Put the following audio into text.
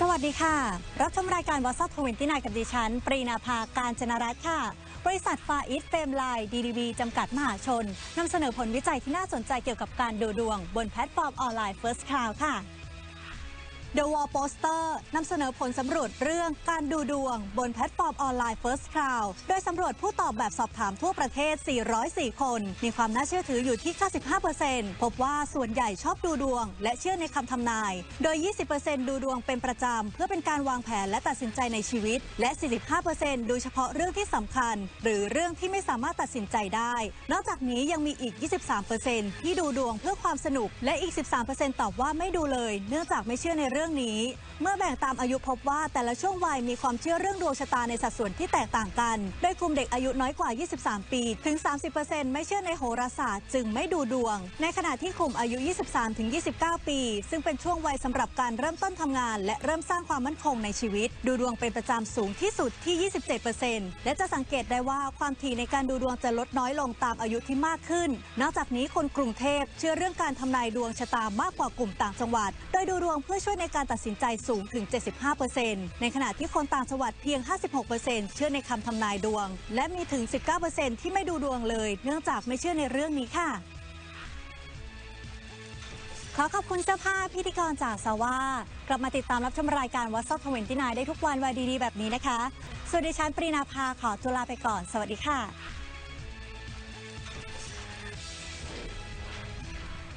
สวัสดีค่ะ รับชมรายการวอ s ซัทเวนตี้นกับดิฉัน ปรีนาภาการจนรัตน์ค่ะ บริษัทฟาอิสเฟมไลน์ดีดีจำกัดมหาชนนำเสนอผลวิจัยที่น่าสนใจเกี่ยวกับการดูดวง บนแพลตฟอร์มออนไลน์ First Cloud ค่ะ The Wall Poster นำเสนอผลสำรวจเรื่องการดูดวง บนแพลตฟอร์มออนไลน์ First Cloud โดยสำรวจผู้ตอบแบบสอบถามทั่วประเทศ 404 คน มีความน่าเชื่อถืออยู่ที่ 95%พบว่าส่วนใหญ่ชอบดูดวง และเชื่อในคำทำนาย โดย 20%ดูดวงเป็นประจำ เพื่อเป็นการวางแผนและตัดสินใจในชีวิต และ 45%ดูเฉพาะเรื่องที่สำคัญ หรือเรื่องที่ไม่สามารถตัดสินใจได้ นอกจากนี้ยังมีอีก 23%ที่ดูดวงเพื่อความสนุก และอีก 13%ตอบว่าไม่ดูเลย เนื่องจากไม่เชื่อในเรื่องื่องนี้ เมื่อแบ่งตามอายุพบว่าแต่ละช่วงวัยมีความเชื่อเรื่องดวงชะตาในสัดส่วนที่แตกต่างกัน โดยกลุ่มเด็กอายุน้อยกว่า 23 ปีถึง 30%ไม่เชื่อในโหราศาสตร์จึงไม่ดูดวง ในขณะที่กลุ่มอายุ 23ถึง29 ปี ซึ่งเป็นช่วงวัยสำหรับการเริ่มต้นทำงาน และเริ่มสร้างความมั่นคงในชีวิต ดูดวงเป็นประจำสูงที่สุดที่ 27%และจะสังเกตได้ว่าความถี่ในการดูดวงจะลดน้อยลงตามอายุที่มากขึ้น นอกจากนี้คนกรุงเทพเชื่อเรื่องการทำนายดวงชะตามากกว่ากลุ่มต่างจังหวัด โดยดูดวงเพื่อช่วยในการตัดสินใจสูงถึง 75%ในขณะที่คนต่างจังหวัดเพียง 56%เชื่อในคำทำนายดวง และมีถึง 19%ที่ไม่ดูดวงเลย เนื่องจากไม่เชื่อในเรื่องนี้ค่ะ ขอขอบคุณเสื้อผ้าพิธีกรจากสว่ากลับมาติดตามรับชมรายการวัดซอกทเวนตี้นได้ทุกวันวันดีๆแบบนี้นะคะส่วนดิฉันปรีนาภาขอจุลาไปก่อน สวัสดีค่ะ